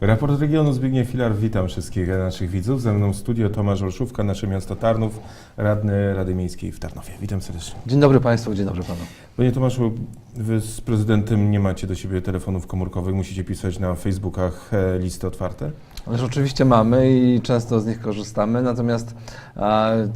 Raport regionu Zbigniew Filar, witam wszystkich naszych widzów. Ze mną w studio Tomasz Olszówka, nasze miasto Tarnów, radny Rady Miejskiej w Tarnowie. Witam serdecznie. Dzień dobry Państwu, dzień dobry Panu. Panie Tomaszu, wy z prezydentem nie macie do siebie telefonów komórkowych, musicie pisać na Facebookach e, listy otwarte? Ależ oczywiście mamy i często z nich korzystamy, natomiast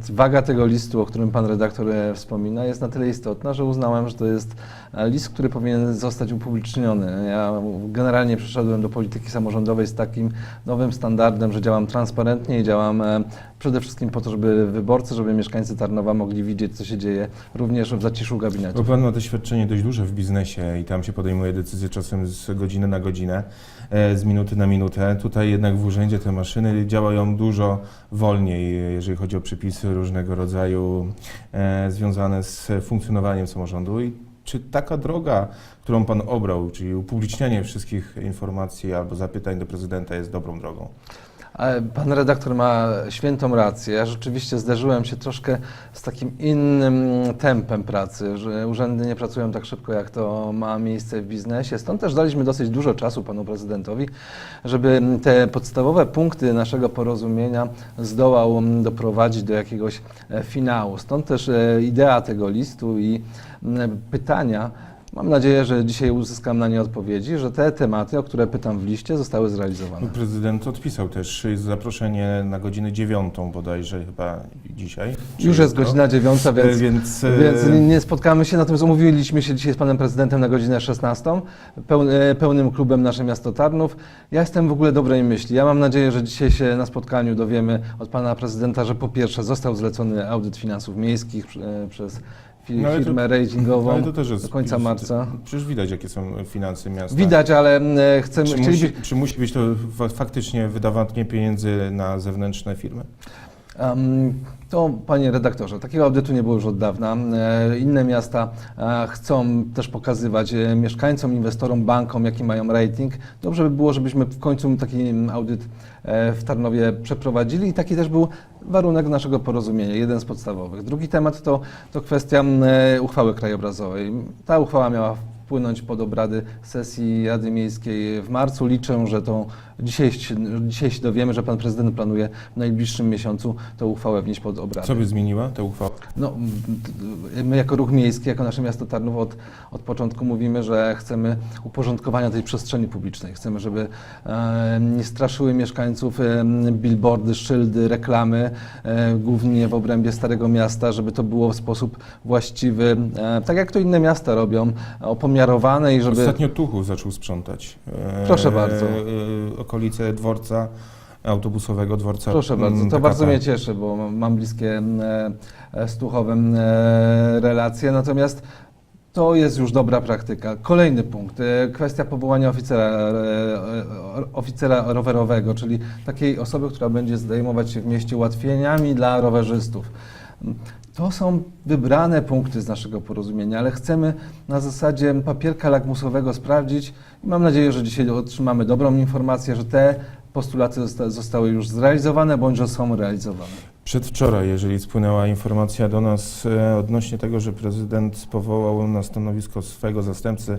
waga tego listu, o którym Pan redaktor e, wspomina, jest na tyle istotna, że uznałem, że to jest e, list, który powinien zostać upubliczniony. Ja generalnie przyszedłem do polityki samorządowej z takim nowym standardem, że działam transparentnie i działam e, przede wszystkim po to, żeby wyborcy, żeby mieszkańcy Tarnowa mogli widzieć, co się dzieje również w zaciszu gabinetu. Bo pan ma doświadczenie dość duże w biznesie i tam się podejmuje decyzje czasem z godziny na godzinę, z minuty na minutę. Tutaj jednak w urzędzie te maszyny działają dużo wolniej, jeżeli chodzi o przepisy różnego rodzaju e, związane z funkcjonowaniem samorządu. I czy taka droga, którą pan obrał, czyli upublicznianie wszystkich informacji albo zapytań do prezydenta jest dobrą drogą? Pan redaktor ma świętą rację. Ja rzeczywiście zderzyłem się troszkę z takim innym tempem pracy, że urzędy nie pracują tak szybko, jak to ma miejsce w biznesie. Stąd też daliśmy dosyć dużo czasu panu prezydentowi, żeby te podstawowe punkty naszego porozumienia zdołał doprowadzić do jakiegoś e, finału. Stąd też e, idea tego listu i pytania. Mam nadzieję, że dzisiaj uzyskam na nie odpowiedzi, że te tematy, o które pytam w liście, zostały zrealizowane. Prezydent odpisał też zaproszenie na godzinę dziewiątą bodajże chyba dzisiaj. Już jest jutro. godzina dziewiąta, E, więc, więc, e, więc nie- spotkamy się, natomiast umówiliśmy się dzisiaj z panem prezydentem na godzinę 16, peł, e, pełnym klubem Nasze Miasto Tarnów. Ja jestem w ogóle dobrej myśli. Ja mam nadzieję, że dzisiaj się na spotkaniu dowiemy od pana prezydenta, że po pierwsze został zlecony audyt finansów miejskich przez fi- No ale to- firmę ratingową Ale to też jest do końca marca. Przecież widać, jakie są finanse miasta. Widać, ale e, chcemy, Czy chcielibyśmy... musi, czy musi być to fa- faktycznie wydawanie pieniędzy na zewnętrzne firmy? To, panie redaktorze, takiego audytu nie było już od dawna. E, Inne miasta e, chcą też pokazywać e, mieszkańcom, inwestorom, bankom, jaki mają rating. Dobrze by było, żebyśmy w końcu taki audyt w Tarnowie przeprowadzili i taki też był warunek naszego porozumienia, jeden z podstawowych. Drugi temat to, to kwestia uchwały krajobrazowej. Ta uchwała miała wpłynąć pod obrady sesji Rady Miejskiej w marcu. Liczę, że to dzisiaj, się- dzisiaj się dowiemy, że pan prezydent planuje w najbliższym miesiącu tę uchwałę wnieść pod obrady. Co by zmieniła ta uchwała? No, my jako ruch miejski, jako nasze miasto Tarnów od, od początku mówimy, że chcemy uporządkowania tej przestrzeni publicznej. Chcemy, żeby e, nie straszyły mieszkańców e, billboardy, szyldy, reklamy, e, głównie w obrębie Starego Miasta, żeby to było w sposób właściwy, e, tak jak to inne miasta robią, opomiarowane i żeby... Ostatnio Tuchów zaczął sprzątać. E, Proszę bardzo. e, okolice dworca autobusowego, dworca Proszę bardzo, mm, to PKP. bardzo mnie cieszy, bo mam- bliskie e, e, z Tuchowem e, relacje, natomiast to jest już dobra praktyka. Kolejny punkt, e, kwestia powołania oficera, e, e, oficera rowerowego, czyli takiej osoby, która będzie zdejmować się w mieście ułatwieniami dla rowerzystów. To są wybrane punkty z naszego porozumienia, ale chcemy na zasadzie papierka lakmusowego sprawdzić i mam nadzieję, że dzisiaj otrzymamy dobrą informację, że te postulaty zosta- zostały już zrealizowane bądź że są realizowane. Przedwczoraj, jeżeli spłynęła informacja do nas e, odnośnie tego, że prezydent powołał na stanowisko swego zastępcy,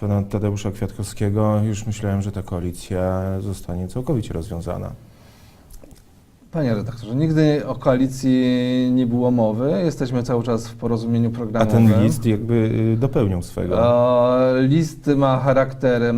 pana Tadeusza Kwiatkowskiego, już myślałem, że ta koalicja zostanie całkowicie rozwiązana. Panie redaktorze, nigdy o koalicji nie było mowy. Jesteśmy cały czas w porozumieniu A programowym. ten list jakby y, dopełniał swego. List ma charakter, e,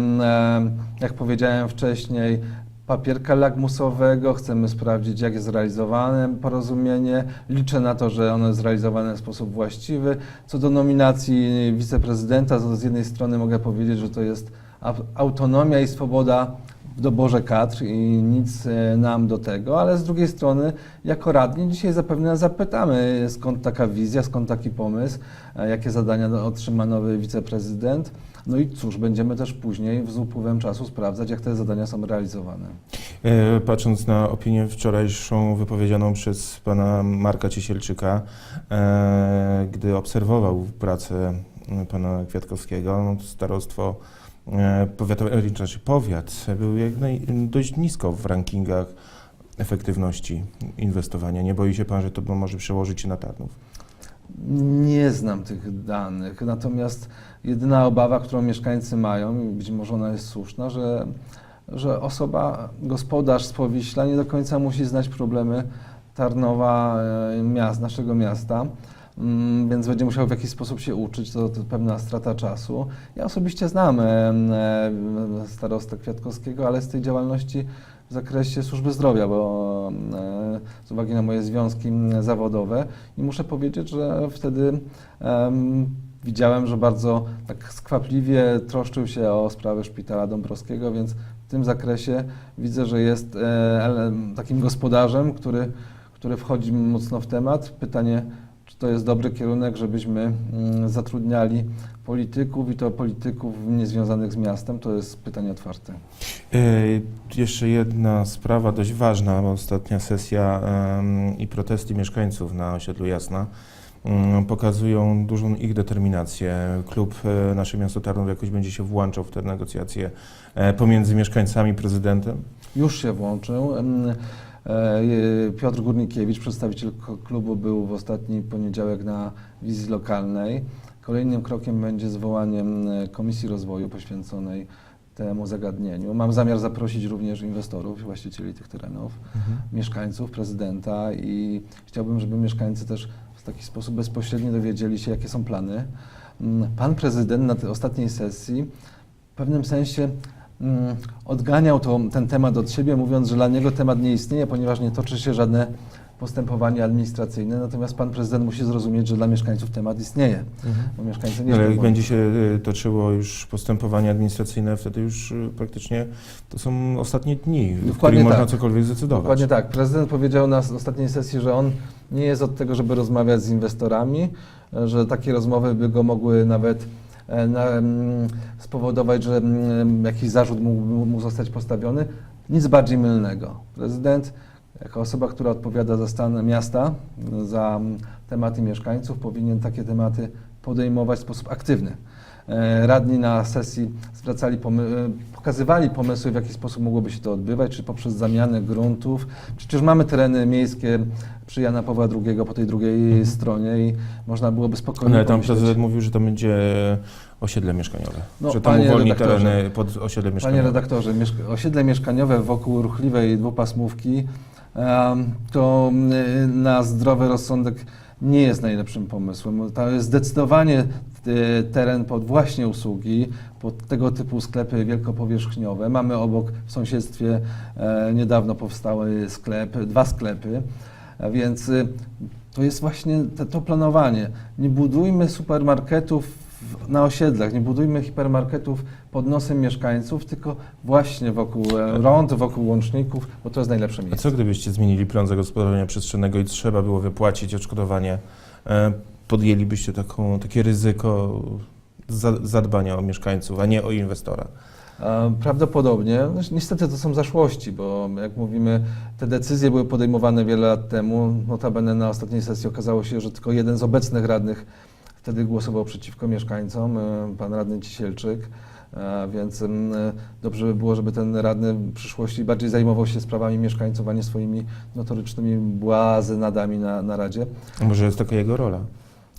jak powiedziałem wcześniej, papierka lakmusowego. Chcemy sprawdzić, jak jest zrealizowane porozumienie. Liczę na to, że ono jest zrealizowane w sposób właściwy. Co do nominacji wiceprezydenta, to z jednej strony mogę powiedzieć, że to jest a- autonomia i swoboda w doborze kadr i nic e, nam do tego, ale z drugiej strony, jako radni dzisiaj zapewne zapytamy, skąd taka wizja, skąd taki pomysł, e, jakie zadania otrzyma nowy wiceprezydent. No i cóż, będziemy też później z upływem czasu sprawdzać, jak te zadania są realizowane. E, Patrząc na opinię wczorajszą wypowiedzianą przez pana Marka Ciesielczyka, gdy obserwował pracę pana Kwiatkowskiego, no, starostwo e, powiatowe, e, znaczy powiat był jak naj, dość nisko w rankingach efektywności inwestowania. Nie boi się pan, że to może przełożyć się na Tarnów? Nie znam tych danych, natomiast jedyna obawa, którą mieszkańcy mają, i być może ona jest słuszna, że że osoba, gospodarz z Powiśla nie do końca musi znać problemy Tarnowa, e, miast, naszego miasta. Mm, Więc będzie musiał w jakiś sposób się uczyć, to, to pewna strata czasu. Ja osobiście znam starostę Kwiatkowskiego, ale z tej działalności w zakresie służby zdrowia, bo z uwagi na moje związki m, zawodowe i muszę powiedzieć, że wtedy em, widziałem, że bardzo tak skwapliwie troszczył się o sprawy szpitala Dąbrowskiego, więc w tym zakresie widzę, że jest e, takim gospodarzem, który, który wchodzi mocno w temat. Pytanie, czy to jest dobry kierunek, żebyśmy mm, zatrudniali polityków i to polityków niezwiązanych z miastem, to jest pytanie otwarte. E, Jeszcze jedna sprawa dość ważna, ostatnia sesja i protesty mieszkańców na osiedlu Jasna mm, pokazują dużą ich determinację. Klub e, Nasze Miasto Tarnów jakoś będzie się włączał w te negocjacje e, pomiędzy mieszkańcami i prezydentem. Już się włączył. E, Piotr Górnikiewicz, przedstawiciel klubu, był w ostatni poniedziałek na wizji lokalnej. Kolejnym krokiem będzie zwołanie Komisji Rozwoju poświęconej temu zagadnieniu. Mam zamiar zaprosić również inwestorów, właścicieli tych terenów, mieszkańców, prezydenta i chciałbym, żeby mieszkańcy też w taki sposób bezpośredni dowiedzieli się, jakie są plany. Pan prezydent na tej ostatniej sesji w pewnym sensie odganiał to, ten temat od siebie, mówiąc, że dla niego temat nie istnieje, ponieważ nie toczy się żadne postępowanie administracyjne, natomiast pan prezydent musi zrozumieć, że dla mieszkańców temat istnieje, bo mieszkańcy nie Ale jak będzie się e, toczyło już postępowanie administracyjne, wtedy już e, praktycznie to są ostatnie dni, w których można tak. cokolwiek zdecydować. Dokładnie tak. Prezydent powiedział na ostatniej sesji, że on nie jest od tego, żeby rozmawiać z inwestorami, e, że takie rozmowy by go mogły nawet na, mm, spowodować, że mm, jakiś zarzut mógł mu zostać postawiony. Nic bardziej mylnego. Prezydent, jako osoba, która odpowiada za stan miasta, za mm, tematy mieszkańców, powinien takie tematy podejmować w sposób aktywny. E, Radni na sesji zwracali e, pokazywali pomysły, w jaki sposób mogłoby się to odbywać, czy poprzez zamianę gruntów. Przecież mamy tereny miejskie przy Jana Pawła II po tej drugiej Mhm. stronie i można byłoby spokojnie No, ale tam pomyśleć- prezydent mówił, że to będzie osiedle mieszkaniowe, No, że tam uwolni tereny pod osiedle mieszkaniowe. Panie redaktorze, mieszk- osiedle mieszkaniowe wokół ruchliwej dwupasmówki to na zdrowy rozsądek nie jest najlepszym pomysłem. To jest zdecydowanie teren pod właśnie usługi, pod tego typu sklepy wielkopowierzchniowe. Mamy obok w sąsiedztwie e, niedawno powstały sklep, dwa sklepy, a więc y, to jest właśnie te, to planowanie. Nie budujmy supermarketów na osiedlach, nie budujmy hipermarketów pod nosem mieszkańców, tylko właśnie wokół e, rond, wokół łączników, bo to jest najlepsze A miejsce. co gdybyście zmienili plan zagospodarowania przestrzennego i trzeba było wypłacić odszkodowanie? Podjęlibyście taką, takie ryzyko za, zadbania o mieszkańców, a nie o inwestora? E, Prawdopodobnie. No, Niestety to są zaszłości, bo jak mówimy, te decyzje były podejmowane wiele lat temu. Notabene na ostatniej sesji okazało się, że tylko jeden z obecnych radnych wtedy głosował przeciwko mieszkańcom, e, pan radny Cisielczyk. E, Więc e, dobrze by było, żeby ten radny w przyszłości bardziej zajmował się sprawami mieszkańców, a nie swoimi notorycznymi błazenadami na, na Radzie. A może jest taka jego rola?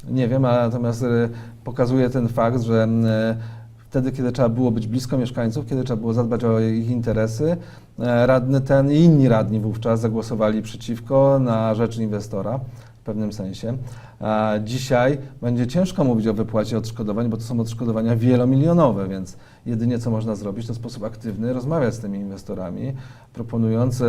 Nie wiem, a natomiast e, pokazuje ten fakt, że e, wtedy, kiedy trzeba było być blisko mieszkańców, kiedy trzeba było zadbać o ich interesy, e, radny ten i inni radni wówczas zagłosowali przeciwko na rzecz inwestora w pewnym sensie. A dzisiaj będzie ciężko mówić o wypłacie odszkodowań, bo to są odszkodowania wielomilionowe, więc jedynie co można zrobić, to w sposób aktywny rozmawiać z tymi inwestorami, proponując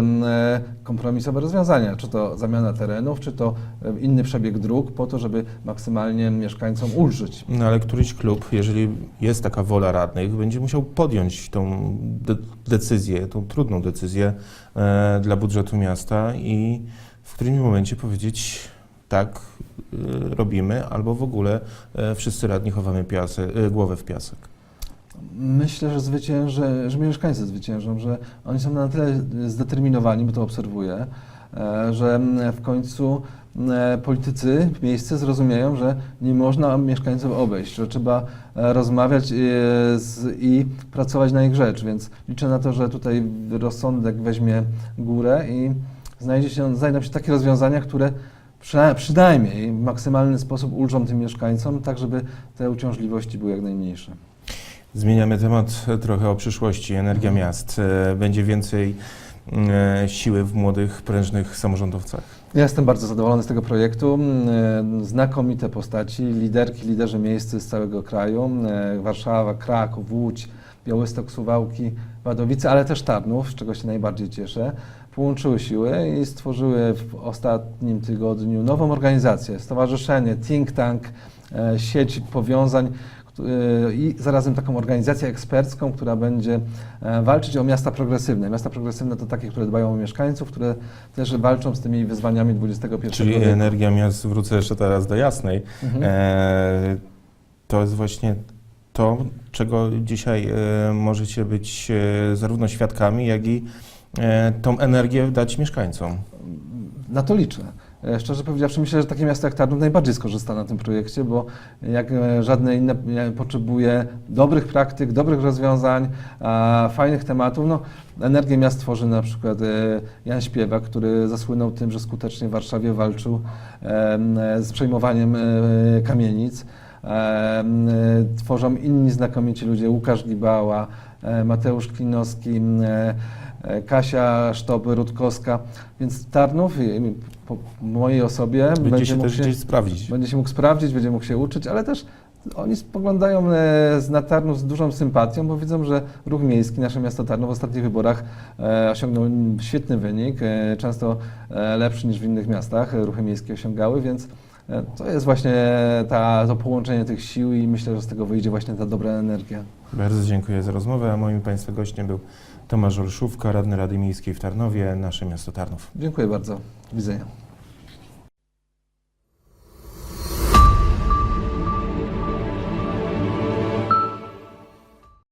kompromisowe rozwiązania, czy to zamiana terenów, czy to inny przebieg dróg, po to, żeby maksymalnie mieszkańcom ulżyć. No ale któryś klub, jeżeli jest taka wola radnych, będzie musiał podjąć tą de- decyzję, tą trudną decyzję e, dla budżetu miasta i w którymś momencie powiedzieć tak, e, robimy, albo w ogóle e, wszyscy radni chowamy piasek, e, głowę w piasek. Myślę, że zwycięży, że mieszkańcy zwyciężą, że oni są na tyle zdeterminowani, bo to obserwuję, e, że w końcu e, politycy miejsce zrozumieją, że nie można mieszkańców obejść, że trzeba e, rozmawiać e, z, i pracować na ich rzecz, więc liczę na to, że tutaj rozsądek weźmie górę i znajdzie się, znajdą się takie rozwiązania, które przynajmniej w maksymalny sposób ulżą tym mieszkańcom, tak żeby te uciążliwości były jak najmniejsze. Zmieniamy temat e, trochę o przyszłości. Energia Mhm. miast. E, Będzie więcej e, siły w młodych, prężnych samorządowcach. Ja jestem bardzo zadowolony z tego projektu. Znakomite postaci, liderki, liderzy miejscy z całego kraju. Warszawa, Kraków, Łódź, Białystok, Suwałki, Wadowice, ale też Tarnów, z czego się najbardziej cieszę. Połączyły siły i stworzyły w ostatnim tygodniu nową organizację, stowarzyszenie, think tank, e, sieć powiązań e, i zarazem taką organizację ekspercką, która będzie e, walczyć o miasta progresywne. Miasta progresywne to takie, które dbają o mieszkańców, które też walczą z tymi wyzwaniami XXI Czyli wieku. energia miast, wrócę jeszcze teraz do jasnej. Mhm. E, to jest właśnie to, czego dzisiaj e, możecie być e, zarówno świadkami, jak i tą energię dać mieszkańcom. Na to liczę. E, Szczerze powiedziawszy, myślę, że takie miasto jak Tarnów najbardziej skorzysta na tym projekcie, bo jak e, żadne inne e, potrzebuje dobrych praktyk, dobrych rozwiązań, fajnych tematów. No, energię miast tworzy na przykład e, Jan Śpiewak, który zasłynął tym, że skutecznie w Warszawie walczył e, z przejmowaniem e, kamienic. E, Tworzą inni znakomici ludzie, Łukasz Gibała, e, Mateusz Klinowski, e, Kasia Sztoby-Rutkowska, więc Tarnów po mojej osobie Będzie będzie się mógł też się, sprawdzić. będzie się mógł sprawdzić, będzie mógł się uczyć, ale też oni spoglądają z- na Tarnów z dużą sympatią, bo widzą, że ruch miejski, nasze miasto Tarnów w ostatnich wyborach osiągnął świetny wynik, często lepszy niż w innych miastach ruchy miejskie osiągały, więc to jest właśnie ta, to połączenie tych sił i myślę, że z tego wyjdzie właśnie ta dobra energia. Bardzo dziękuję za rozmowę, a moim Państwa gościem był Tomasz Olszówka, radny Rady Miejskiej w Tarnowie, nasze miasto Tarnów. Dziękuję bardzo. Do widzenia.